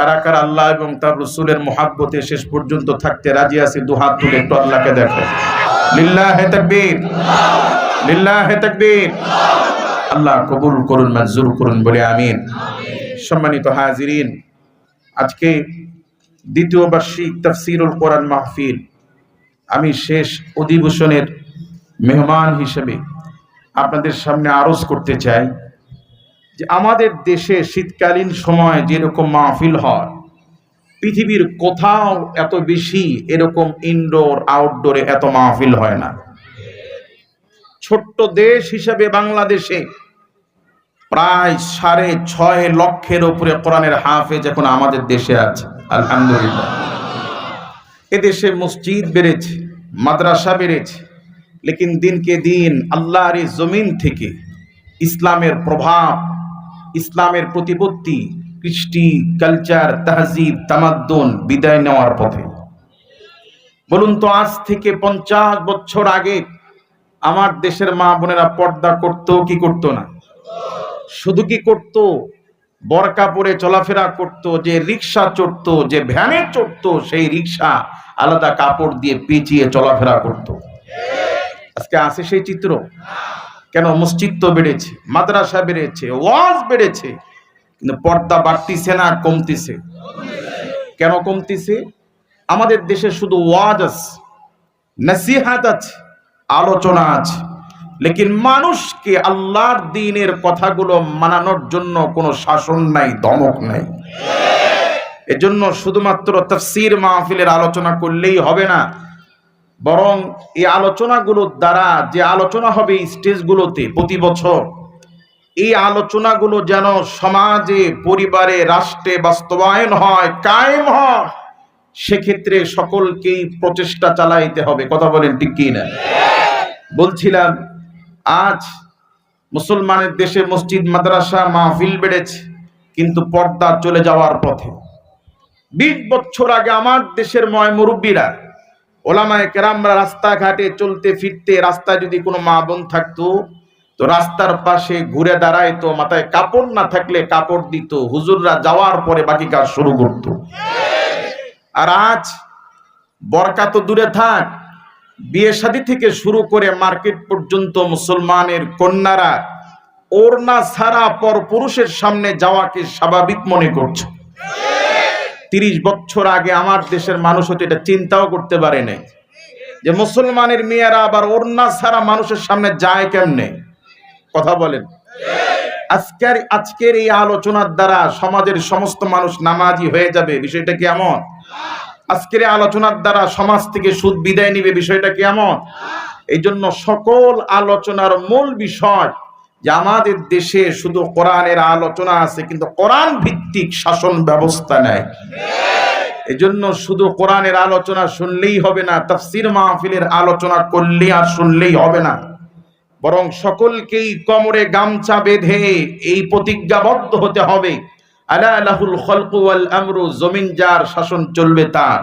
কারা কারা আল্লাহ এবং তার রসুলের মোহাব্বতে শেষ পর্যন্ত থাকতে রাজি আছে, দু হাত তুলে একটু আল্লাহকে দেখো। লিল্লাহে তাকবীর লিল্লাহে তাকবীর। আল্লাহ কবুল করুন, মঞ্জুর করুন, বলে আমিন। সম্মানিত হাজিরিন, আজকে দ্বিতীয় বার্ষিক তাফসিরুল কোরআন মাহফিল। আমি শেষ অধিবেশনের মেহমান হিসেবে আপনাদের সামনে আরজ করতে চাই যে আমাদের দেশে শীতকালীন সময় যেরকম মাহফিল হয়, পৃথিবীর কোথাও এত বেশি এরকম ইনডোর আউটডোরে এত মাহফিল হয় না। ছোট্ট দেশ হিসেবে বাংলাদেশে প্রায় সাড়ে ছয় লক্ষের উপরে কোরআনের হাফেজ এখন আমাদের দেশে আছে, আলহামদুলিল্লাহ। এদেশে মসজিদ বেড়েছে, মাদ্রাসা বেড়েছে, লেকিন দিনকে দিন আল্লাহর জমিন থেকে ইসলামের প্রভাব ইসলামের প্রতিপত্তি, কৃষ্টি কালচার তাহজিব, তামাদ্দন বিদায় নেওয়ার পথে। বলুন তো, আজ থেকে পঞ্চাশ বছর আগে আমার দেশের মা বোনেরা পর্দা করতো কি করতো না? শুধু কি করত? বরকা পরে চলাফেরা করত, যে রিক্সা চড়ত, যে ভ্যানে চড়ত, সেই রিক্সা আলাদা কাপড় দিয়ে পেঁচিয়ে চলাফেরা করত। আজকে আছে সেই চিত্র? কেন মসজিদ তো বেড়েছে, মাদ্রাসা বেড়েছে, ওয়াজ বেড়েছে, কিন্তু পর্দা বাড়তিছে না, কমতিছে। কেন কমতিছে? আমাদের দেশে শুধু ওয়াজ আছে, নসিহাত আছে, আলোচনা আছে। লেকিন মানুষকে আল্লাহর দিনের কথাগুলো মানানোর জন্য কোনো শাসন নাই দমক নাই। এজন্য শুধুমাত্র তফসির মাহফিলের আলোচনা করলেই হবে না বরং এই আলোচনাগুলোর দ্বারা যে আলোচনা হবে স্টেজগুলোতে প্রতি বছর, এই আলোচনাগুলো যেন সমাজে, পরিবারে, রাষ্ট্রে বাস্তবায়ন হয়, কায়েম হয়, সেক্ষেত্রে সকলকেই প্রচেষ্টা চালাইতে হবে। কথা বলেন ঠিক কি না? বলছিলাম, আজ মুসলমানের দেশে মসজিদ, মাদ্রাসা, মাহফিল বেড়েছে, কিন্তু পর্দা চলে যাওয়ার পথে। বিশ বছর আগে আমার দেশের ময় মুরব্বীরা ওলামায় কেরামরা রাস্তাঘাটে চলতে ফিরতে রাস্তায় যদি কোনো মা বোন থাকতো, তো রাস্তার পাশে ঘুরে দাঁড়াইতো, মাথায় কাপড় না থাকলে কাপড় দিত। হুজুররা যাওয়ার পরে বাকি কাজ শুরু করত। আর আজ বরকা তো দূরে থাক, বিয়ে শাদী থেকে শুরু করে মার্কেট পর্যন্ত মুসলমানের কন্যারা ওড়না ছাড়া পর পুরুষের সামনে যাওয়াকে স্বাভাবিক মনে করছে। তিরিশ বছর আগে আমার দেশের মানুষ হতে এটা চিন্তাও করতে পারে নাই। যে মুসলমানের মেয়েরা আবার ওড়না ছাড়া মানুষের সামনে যায় কেমনে? কথা বলেন। আজকের আজকের এই আলোচনার দ্বারা সমাজের সমস্ত মানুষ নামাজি হয়ে যাবে, বিষয়টা কি এমন? আজকের এই আলোচনার দ্বারা সমাজ থেকে সুদ বিদায় নিবে, বিষয়টা কি এমন? এই জন্য সকল আলোচনার মূল বিষয় যে আমাদের দেশে শুধু কোরআনের আলোচনা আছে, কিন্তু কোরআন ভিত্তিক শাসন ব্যবস্থা নেয়। এজন্য শুধু কোরআনের আলোচনা শুনলেই হবে না, তাফসির মাহফিলের আলোচনা করলে আর শুনলেই হবে না। বরং সকলকেই কমরে গামছা বেঁধে এই প্রতিজ্ঞাবদ্ধ হতে হবে। আলা লাহুল খলকু ওয়াল আমরু, জমিন যার শাসন চলবে তার।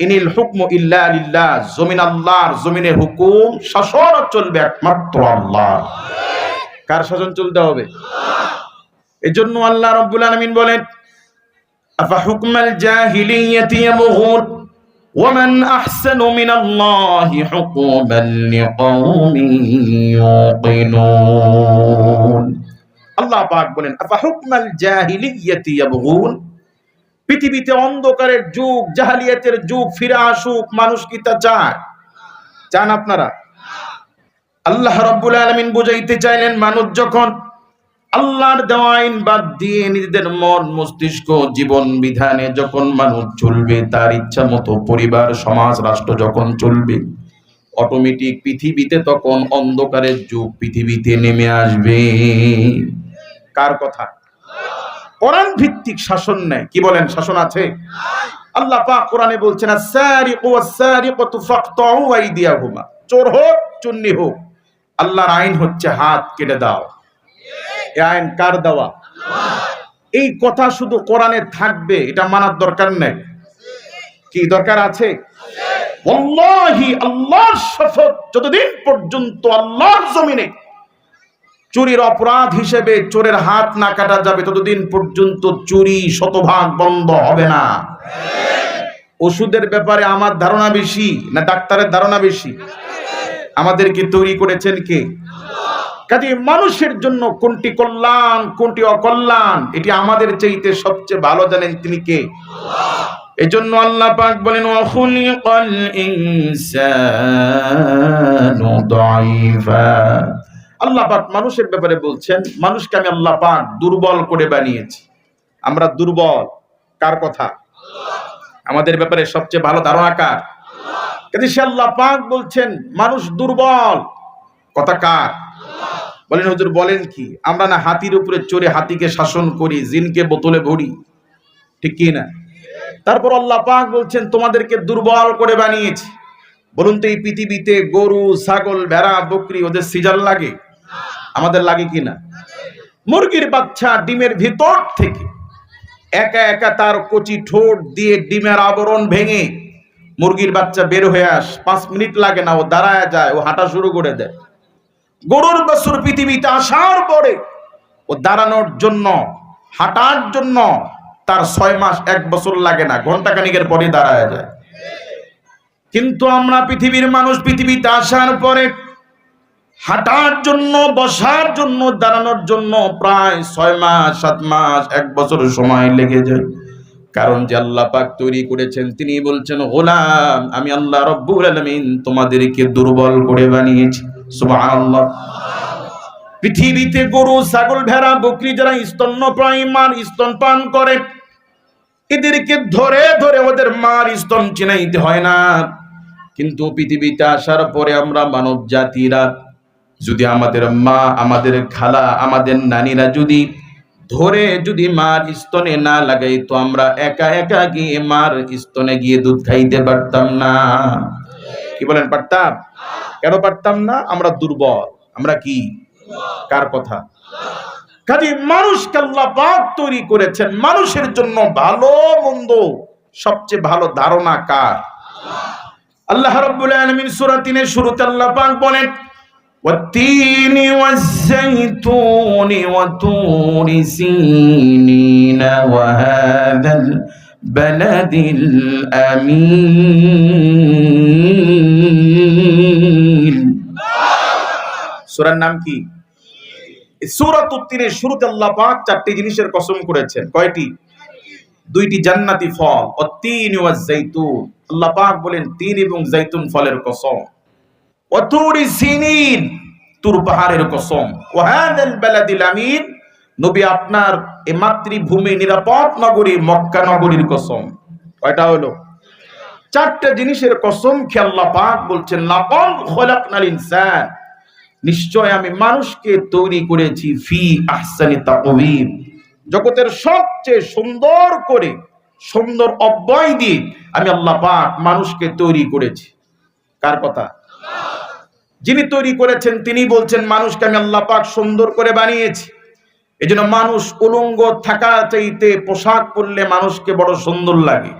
ইনিল হুকমু ইল্লা লিল্লাহ জমিন আল্লাহর জমিনে হুকুম শাসন চলবে একমাত্র আল্লাহ কার শাসন চলতে হবে এজন্য আল্লাহ রাব্বুল আলামিন বলেন আফা হুকমাল জাহিলিয়াতি ইয়াবগুন ومن أحسن من الله حكما لقوم يوقنون আল্লাহ পাক বলেন আফা হুকমাল জাহিলিয়াতি ইয়াবগুন পৃথিবীতে অন্ধকারের যুগ, জাহালিয়াতের যুগ, ফিরে আসুক, মানুষ কি তা চায়? চান আপনারা? আল্লাহ রাব্বুল আলামিন বুঝাইতে চাইলেন, মানুষ যখন আল্লাহর দেওয়া আইন বাদ দিয়ে নিজেদের মন, মস্তিষ্ক, জীবন বিধানে যখন মানুষ চলবে, তার ইচ্ছা মতো পরিবার, সমাজ, রাষ্ট্র যখন চলবে অটোমেটিক পৃথিবীতে তখন অন্ধকারের যুগ পৃথিবীতে নেমে আসবে। কার কথা? কোরআন ভিত্তিক শাসন নেই কি বলেন, শাসন আছে? আল্লাহ পাক কোরআনে বলছেন, আস-সারিকু ওয়াস-সারিকাতু ফাকতাউ চোর হোক, চুন্নি হোক, আল্লাহর আইন হচ্ছে হাত কেটে দাও। এই আইন কার দেওয়া? এই কথা শুধু কোরআনে থাকবে, এটা মানার দরকার নেই। কি দরকার আছে? ওয়াল্লাহি, আল্লাহর শপথ যতদিন পর্যন্ত আল্লাহর জমিনে চুরির অপরাধ হিসেবে চোরের হাত না কাটা যাবে, ততদিন পর্যন্ত চুরি শতভাগ বন্ধ হবে না। ওষুধের ব্যাপারে আমার ধারণা বেশি না ডাক্তারের ধারণা বেশি? আমাদেরকে তৈরি করেছেন কে? কাজে মানুষের জন্য কোনটি কল্যাণ, কোনটি অকল্যাণ, এটি আমাদের চাইতে সবচেয়ে ভালো জানেন তিনি কে? এজন্য আল্লাহ পাক বলেন ইনসানু আল্লাহ পাক মানুষের ব্যাপারে বলছেন, মানুষকে আমি আল্লাহ পাক দুর্বল করে বানিয়েছি। আমরা দুর্বল। কার কথা? আমাদের ব্যাপারে সবচেয়ে ভালো ধারণা কার? কিন্তু সে আল্লাহ পাক বলছেন, মানুষ দুর্বল। কথা কার? বলেন, হুজুর, বলেন কি? আমরা না হাতির উপরে চড়ে হাতিকে শাসন করি, জিনকে বোতলে ভরি। ঠিক কি না? তারপর আল্লাহ পাক বলছেন, তোমাদেরকে দুর্বল করে বানিয়েছি। বলুন তো এই পৃথিবীতে গরু, ছাগল, ভেড়া, বকরি, ওদের সিজার লাগে? আমাদের লাগে কি না? মুরগির বাচ্চা ডিমের ভিতর থেকে একা একা তার কচি ঠোঁট দিয়ে ডিমের আবরণ ভেঙে মুরগির বাচ্চা বের হয়ে আস। পাঁচ মিনিট লাগে না, ও দাঁড়ায় যায়, ও হাঁটা শুরু করে দেয়। গরুর বছর পৃথিবীতে আসার পরে ও দাঁড়ানোর জন্য, হাঁটার জন্য তার ছয় মাস, এক বছর লাগে না ঘণ্টা খানিকের পরে দাঁড়ায় যায়। কিন্তু আমরা পৃথিবীর মানুষ পৃথিবীতে আসার পরে হাঁটার জন্য, বসার জন্য, দাঁড়ানোর জন্য প্রায় ছয় মাস, সাত মাস, এক বছর সময় লেগে যায়। কারণ যে আল্লাহ পাক তৈরি করেছেন, তিনি বলছেন, গোলাম, আমি আল্লাহ রব্বুল আলামিন তোমাদেরকে দুর্বল করে বানিয়েছি। সুবহানাল্লাহ। পৃথিবীতে গরু, ছাগল, ভেড়া, বকরি যারা স্তন্যপ্রায়ী মার স্তন পান করে, এদেরকে ধরে ধরে ওদের মার স্তন চিনাইতে হয় না। কিন্তু পৃথিবীতে আসার পরে আমরা মানব জাতিরা যদি আমাদের মা, আমাদের খালা, আমাদের নানীরা যদি ধরে যদি মার স্তনে না লাগাই, তো আমরা একা একা গিয়ে মার স্তনে গিয়ে দুধ খাইতে পারতাম না। কি বলেন, পারতাম? কেন পারতাম না? আমরা দুর্বল। আমরা কি? কার কথা? কাজে মানুষ পাক তৈরি করেছেন। মানুষের জন্য ভালো, মন্দ, সবচেয়ে ভালো ধারণা কার? আল্লাহ রাব্বুল আলামিন সূরা 3 এর শুরুতে আল্লাহ পাক বলেন والتين والزيتون وطور سينين وهذا البلد الأمين সূরার নাম কি সূরাত উত্তিনের শুরুতে আল্লাহ পাক চারটি জিনিসের কসম করেছেন কয়টি দুইটি জান্নাতি ফল ও তিন ওয়াজ জাইতুন আল্লাহ পাক বলেন তিন এবং জাইতুন ফলের কসম ও তুরি সিনিন, তুর পাহাড়ের কসম। ও হাদাল বালাদিল আমিন, নবী আপনার এ মাতৃভূমি নিরাপদ নগরী, মক্কা নগরীর কসম। কয়টা হলো? চারটা জিনিসের কসম খেয়ে আল্লাহ পাক বলছেন, লাকাদ খলাকনাল ইনসান নিশ্চয় আমি মানুষকে তৈরি করেছি ফি আহসানি তাকওয়িম। জগতের সবচেয়ে সুন্দর করে, সুন্দর অব্যয় দিয়ে আমি আল্লাহ পাক মানুষকে তৈরি করেছি। কার কথা? যিনি তৈরি করেছেন, তিনি বলছেন, মানুষকে আমি আল্লাহ পাক সুন্দর করে বানিয়েছি। এই জন্য মানুষ উলঙ্গ থাকা চাইতে পোশাক পরলে মানুষকে বড় সুন্দর লাগে।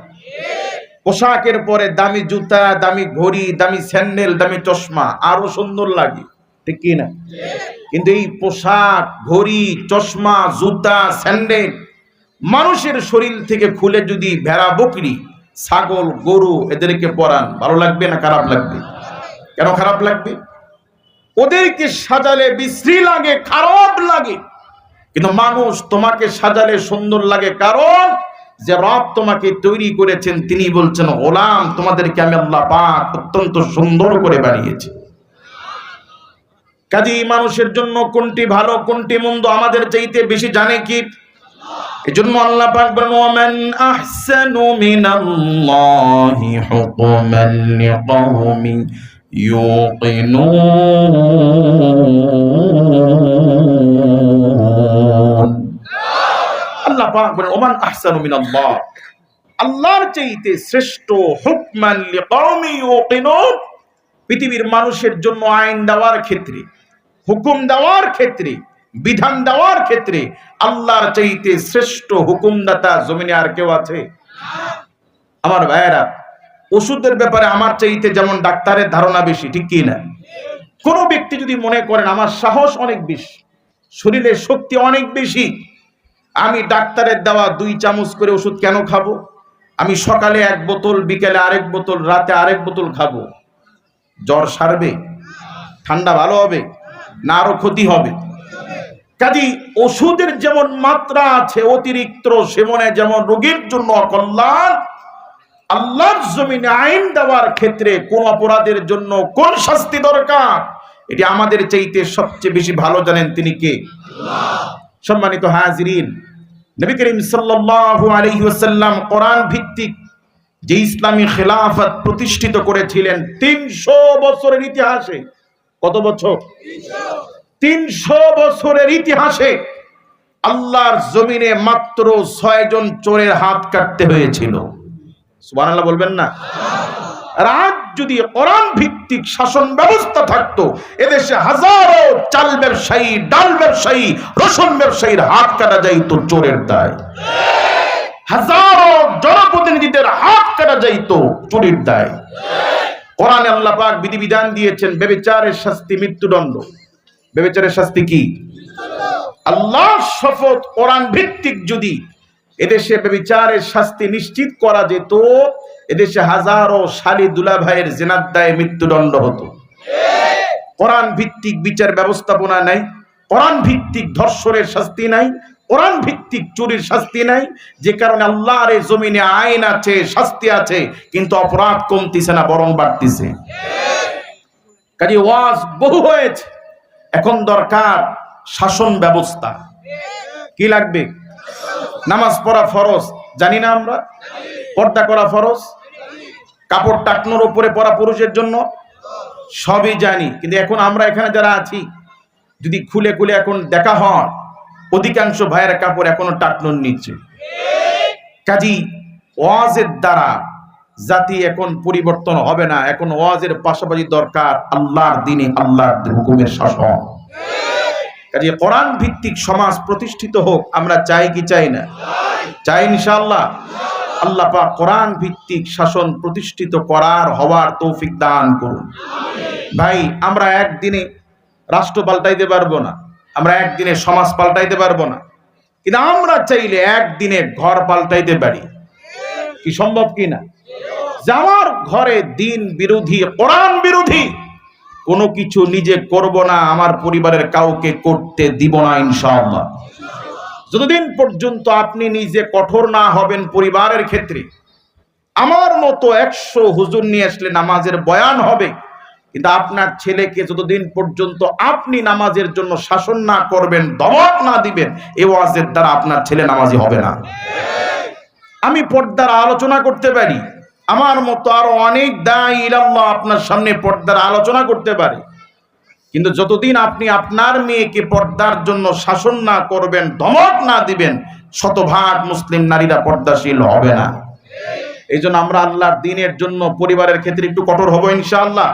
পোশাকের পরে দামি জুতা, দামি ঘড়ি, দামি স্যান্ডেল, দামি চশমা আরও সুন্দর লাগে। ঠিক কি না? কিন্তু এই পোশাক, ঘড়ি, চশমা, জুতা, স্যান্ডেল মানুষের শরীর থেকে খুলে যদি ভেড়া, বকরি, ছাগল, গরু এদেরকে পরান, ভালো লাগবে না খারাপ লাগবে? কেন খারাপ লাগবে? ওদেরকে সাজালে বিশ্রী লাগে, খারাপ লাগে। কিন্তু মানুষ তোমাকে সাজালে সুন্দর লাগে কারণ যে রব তোমাকে তৈরি করেছেন, তিনি বলছেন, গোলাম, তোমাদেরকে আমি আল্লাহ পাক অত্যন্ত সুন্দর করে বানিয়েছি। কাজী মানুষের জন্য কোনটি ভালো, কোনটি মন্দ আমাদের চাইতে বেশি জানে কি? এজন্য আল্লাহ পাক বলেন পৃথিবীর মানুষের জন্য আইন দেওয়ার ক্ষেত্রে, হুকুম দেওয়ার ক্ষেত্রে, বিধান দেওয়ার ক্ষেত্রে আল্লাহর চাইতে শ্রেষ্ঠ হুকুমদাতা জমিনে আর কেউ আছে? আমার ভাইয়েরা ওষুধের ব্যাপারে আমার চাইতে যেমন ডাক্তারের ধারণা বেশি, ঠিক কি না? কোন ব্যক্তি যদি মনে করেন আমার সাহস অনেক বেশি, শরীরের শক্তি অনেক বেশি, আমি ডাক্তারের দেওয়া দুই চামচ করে ওষুধ কেন খাব? আমি সকালে এক বোতল, বিকেলে আরেক বোতল, রাতে আরেক বোতল খাব। জ্বর সারবে, ঠান্ডা ভালো হবে, না আরও ক্ষতি হবে। কাজী, ওষুধের যেমন মাত্রা আছে, অতিরিক্ত সেবনে যেমন রোগীর জন্য অকল্যাণ আল্লাহর জমিনে আইন দেওয়ার ক্ষেত্রে কোন অপরাধের জন্য কোন শাস্তি দরকার? এটি আমাদের চাইতে সবচেয়ে বেশি ভালো জানেন তিনি কে? সম্মানিত হাজরিন, নবী করিম সাল্লাল্লাহু আলাইহি ওয়াসাল্লাম কোরআন ভিত্তিক যে ইসলামী খেলাফত প্রতিষ্ঠিত করেছিলেন তিনশো বছরের ইতিহাসে, কত বছর? তিনশো বছরের ইতিহাসে আল্লাহর জমিনে মাত্র ছয় জন চোরের হাত কাটতে হয়েছিল। সুবহানাল্লাহ বলবেন না। রাত যদি কোরআন ভিত্তিক শাসন ব্যবস্থা থাকতো, এদেশে হাজারো চাল ব্যবসায়ী, ডাল ব্যবসায়ী, রসুন ব্যবসায়ীর হাত কাটা যাইতো চোরের দায়। হাজারো জনপ্রতিনিধিদের হাত কাটা যাইত চুরির দায়। কোরআনে আল্লাহ পাক বিধিবিধান দিয়েছেন, বেবিচারের শাস্তি মৃত্যুদণ্ড। বেবিচারের শাস্তি কি? আল্লাহ শপথ কোরআন ভিত্তিক যদি এদেশে বেবিচারের শাস্তি নিশ্চিত করা যেত, এদেশে হাজারো শালি দুলা ভাইয়ের জেনার দায়ে মৃত্যুদণ্ড হতো। কোরআন ভিত্তিক বিচার ব্যবস্থাপনা নাই, কোরআন ভিত্তিক ধর্ষণের শাস্তি নাই, কোরআন ভিত্তিক চুরির শাস্তি নাই, যে কারণে আল্লাহর জমিনে আইন আছে, শাস্তি আছে, কিন্তু অপরাধ কমতিছে না, বরং বাড়তিছে। কাজে ওয়াজ বহু হয়েছে, এখন দরকার শাসন ব্যবস্থা। কি লাগবে? নামাজ পড়া ফরজ, জানি না আমরা? পর্দা করা ফরজ? কাপড় টাকনোর উপরে পড়া পুরুষের জন্য? সবই জানি, কিন্তু এখন আমরা এখানে যারা আছি, যদি খুলে খুলে এখন দেখা হয়, অধিকাংশ ভাইয়ের কাপড় এখনও টাকনোর নিচ্ছে কাজী ওয়াজের দ্বারা জাতি এখন পরিবর্তন হবে না, এখন ওয়াজের পাশাপাশি দরকার আল্লাহর দিনে আল্লাহর হুকুমের শাসন। কাজে কোরআন ভিত্তিক সমাজ প্রতিষ্ঠিত হোক, আমরা চাই কি চাই না? চাই ইনশাআল্লাহ। আল্লাহ পাক কোরআন ভিত্তিক শাসন প্রতিষ্ঠিত করার হওয়ার তৌফিক দান করুন। ভাই, আমরা একদিনে রাষ্ট্র পাল্টাইতে পারব না, আমরা একদিনে সমাজ পাল্টাইতে পারব না, কিন্তু আমরা চাইলে একদিনে ঘর পাল্টাইতে পারি। কি সম্ভব কি না? যে আমার ঘরে দিন বিরোধী, কোরআন বিরোধী কোনো কিছু নিজে করব না, আমার পরিবারের কাউকে করতে দিব না, ইনশাআল্লাহ। যতদিন পর্যন্ত আপনি নিজে কঠোর না হবেন পরিবারের ক্ষেত্রে, আমার মতো একশো হুজুর নিয়ে আসলে নামাজের বয়ান হবে, কিন্তু আপনার ছেলেকে যতদিন পর্যন্ত আপনি নামাজের জন্য শাসন না করবেন, দমক না দিবেন, এ ওয়াজের দ্বারা আপনার ছেলে নামাজি হবে না। আমি পর্দার আলোচনা করতে পারি আমার মতো আরও অনেক দায় ইলাল্লাহ আপনার সামনে পর্দার আলোচনা করতে পারে। কিন্তু যতদিন আপনি আপনার মেয়েকে পর্দার জন্য শাসন না করবেন, ধমক না দিবেন, শতভাগ মুসলিম নারীরা পর্দাশীল হবে না। এই আমরা আল্লাহর দিনের জন্য পরিবারের ক্ষেত্রে একটু কঠোর হব ইনশাআল্লাহ।